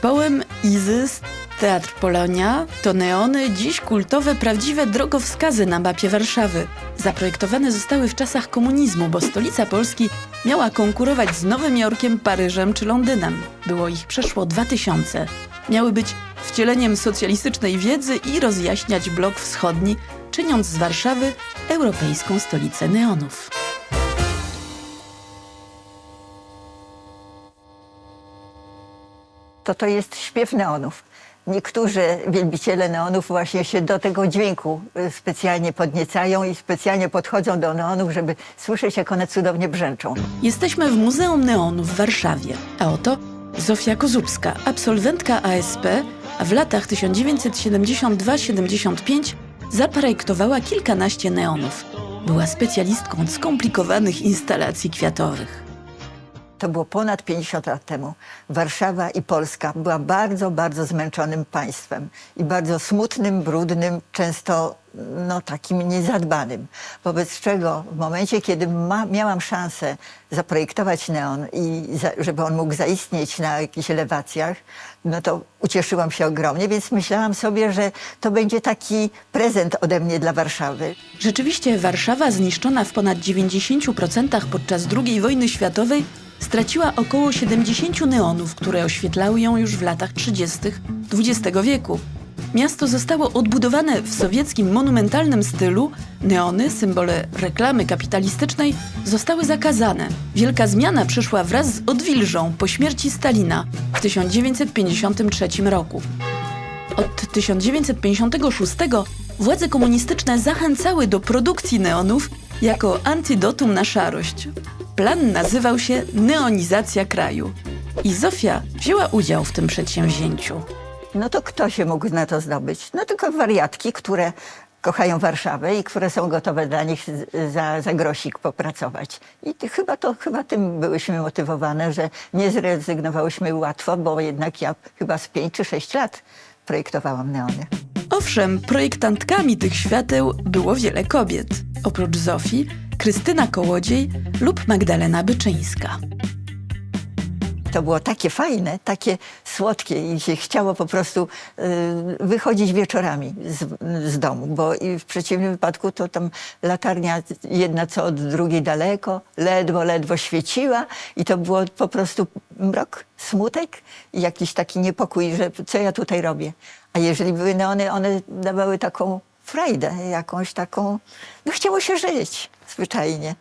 zespołem Izys, Teatr Polonia to neony, dziś kultowe, prawdziwe drogowskazy na mapie Warszawy. Zaprojektowane zostały w czasach komunizmu, bo stolica Polski miała konkurować z Nowym Jorkiem, Paryżem czy Londynem. Było ich przeszło 2000. Miały być wcieleniem socjalistycznej wiedzy i rozjaśniać blok wschodni, czyniąc z Warszawy europejską stolicę neonów. To to jest śpiew neonów. Niektórzy wielbiciele neonów właśnie się do tego dźwięku y, specjalnie podniecają i specjalnie podchodzą do neonów, żeby słyszeć, jak one cudownie brzęczą. Jesteśmy w Muzeum Neonu w Warszawie, a oto Zofia Kozubska, absolwentka ASP, a w latach 1972-75 zaprojektowała kilkanaście neonów. Była specjalistką skomplikowanych instalacji kwiatowych. To było ponad 50 lat temu. Warszawa i Polska była bardzo, bardzo zmęczonym państwem i bardzo smutnym, brudnym, często no, takim niezadbanym. Wobec czego w momencie, kiedy ma, miałam szansę zaprojektować neon i za, żeby on mógł zaistnieć na jakichś elewacjach, no to ucieszyłam się ogromnie, więc myślałam sobie, że to będzie taki prezent ode mnie dla Warszawy. Rzeczywiście Warszawa, zniszczona w ponad 90% podczas II wojny światowej, straciła około 70 neonów, które oświetlały ją już w latach 30. XX wieku. Miasto zostało odbudowane w sowieckim monumentalnym stylu. Neony, symbole reklamy kapitalistycznej, zostały zakazane. Wielka zmiana przyszła wraz z odwilżą po śmierci Stalina w 1953 roku. Od 1956 władze komunistyczne zachęcały do produkcji neonów jako antidotum na szarość. Plan nazywał się Neonizacja kraju. I Zofia wzięła udział w tym przedsięwzięciu. No to kto się mógł na to zdobyć? No tylko wariatki, które kochają Warszawę i które są gotowe dla nich za, za grosik popracować. I ty- chyba to chyba tym byłyśmy motywowane, że nie zrezygnowałyśmy łatwo, bo jednak ja chyba z 5 czy 6 lat projektowałam neony. Owszem, projektantkami tych świateł było wiele kobiet. Oprócz Zofii, Krystyna Kołodziej lub Magdalena Byczyńska. To było takie fajne, takie słodkie i się chciało po prostu y, wychodzić wieczorami z, z domu, bo w przeciwnym wypadku to tam latarnia jedna co od drugiej daleko, ledwo, ledwo świeciła i to było po prostu mrok, smutek i jakiś taki niepokój, że co ja tutaj robię. A jeżeli były neony, one dawały taką frajdę, jakąś taką, no chciało się żyć zwyczajnie.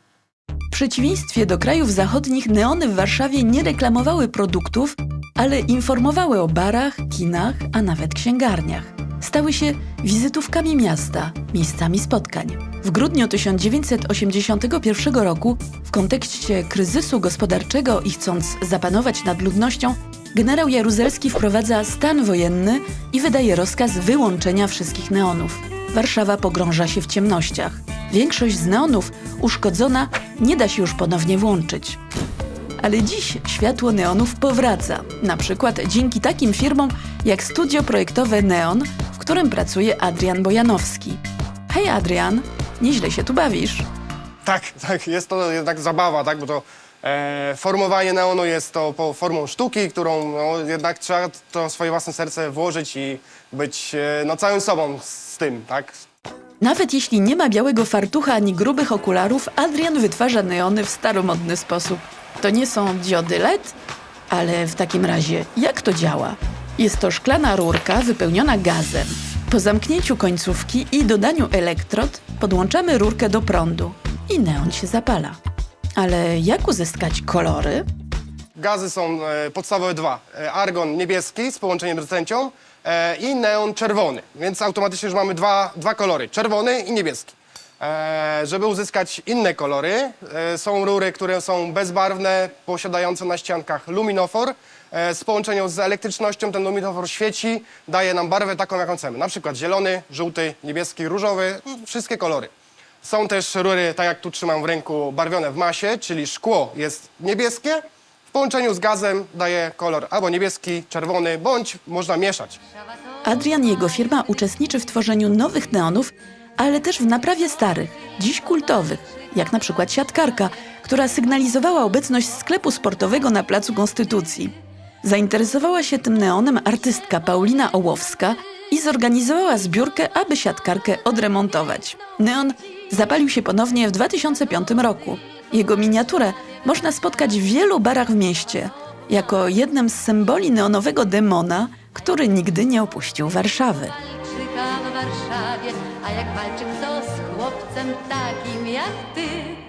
W przeciwieństwie do krajów zachodnich neony w Warszawie nie reklamowały produktów, ale informowały o barach, kinach, a nawet księgarniach. Stały się wizytówkami miasta, miejscami spotkań. W grudniu 1981 roku, w kontekście kryzysu gospodarczego i chcąc zapanować nad ludnością, generał Jaruzelski wprowadza stan wojenny i wydaje rozkaz wyłączenia wszystkich neonów. Warszawa pogrąża się w ciemnościach. Większość z neonów uszkodzona nie da się już ponownie włączyć. Ale dziś światło neonów powraca, na przykład dzięki takim firmom jak studio projektowe Neon, w którym pracuje Adrian Bojanowski. Hej Adrian, nieźle się tu bawisz. Tak, tak, jest to jednak zabawa, tak, bo to e, formowanie neonu jest to po, formą sztuki, którą no, jednak trzeba to swoje własne serce włożyć i być e, no, całym sobą z tym, tak. Nawet jeśli nie ma białego fartucha ani grubych okularów, Adrian wytwarza neony w staromodny sposób. To nie są diody LED, ale w takim razie jak to działa? Jest to szklana rurka wypełniona gazem. Po zamknięciu końcówki i dodaniu elektrod podłączamy rurkę do prądu i neon się zapala. Ale jak uzyskać kolory? Gazy są e, podstawowe dwa. E, argon niebieski z połączeniem z rtęcią e, i neon czerwony, więc automatycznie już mamy dwa, dwa kolory, czerwony i niebieski. E, żeby uzyskać inne kolory, e, są rury, które są bezbarwne, posiadające na ściankach luminofor. E, z połączeniu z elektrycznością ten luminofor świeci, daje nam barwę taką, jaką chcemy. Na przykład zielony, żółty, niebieski, różowy, wszystkie kolory. Są też rury, tak jak tu trzymam w ręku, barwione w masie, czyli szkło jest niebieskie, w połączeniu z gazem daje kolor albo niebieski, czerwony, bądź można mieszać. Adrian i jego firma uczestniczy w tworzeniu nowych neonów, ale też w naprawie starych, dziś kultowych, jak na przykład siatkarka, która sygnalizowała obecność sklepu sportowego na Placu Konstytucji. Zainteresowała się tym neonem artystka Paulina Ołowska i zorganizowała zbiórkę, aby siatkarkę odremontować. Neon zapalił się ponownie w 2005 roku. Jego miniaturę można spotkać w wielu barach w mieście, jako jednym z symboli neonowego demona, który nigdy nie opuścił Warszawy. Warszawie, a jak walczy kto z chłopcem takim jak ty?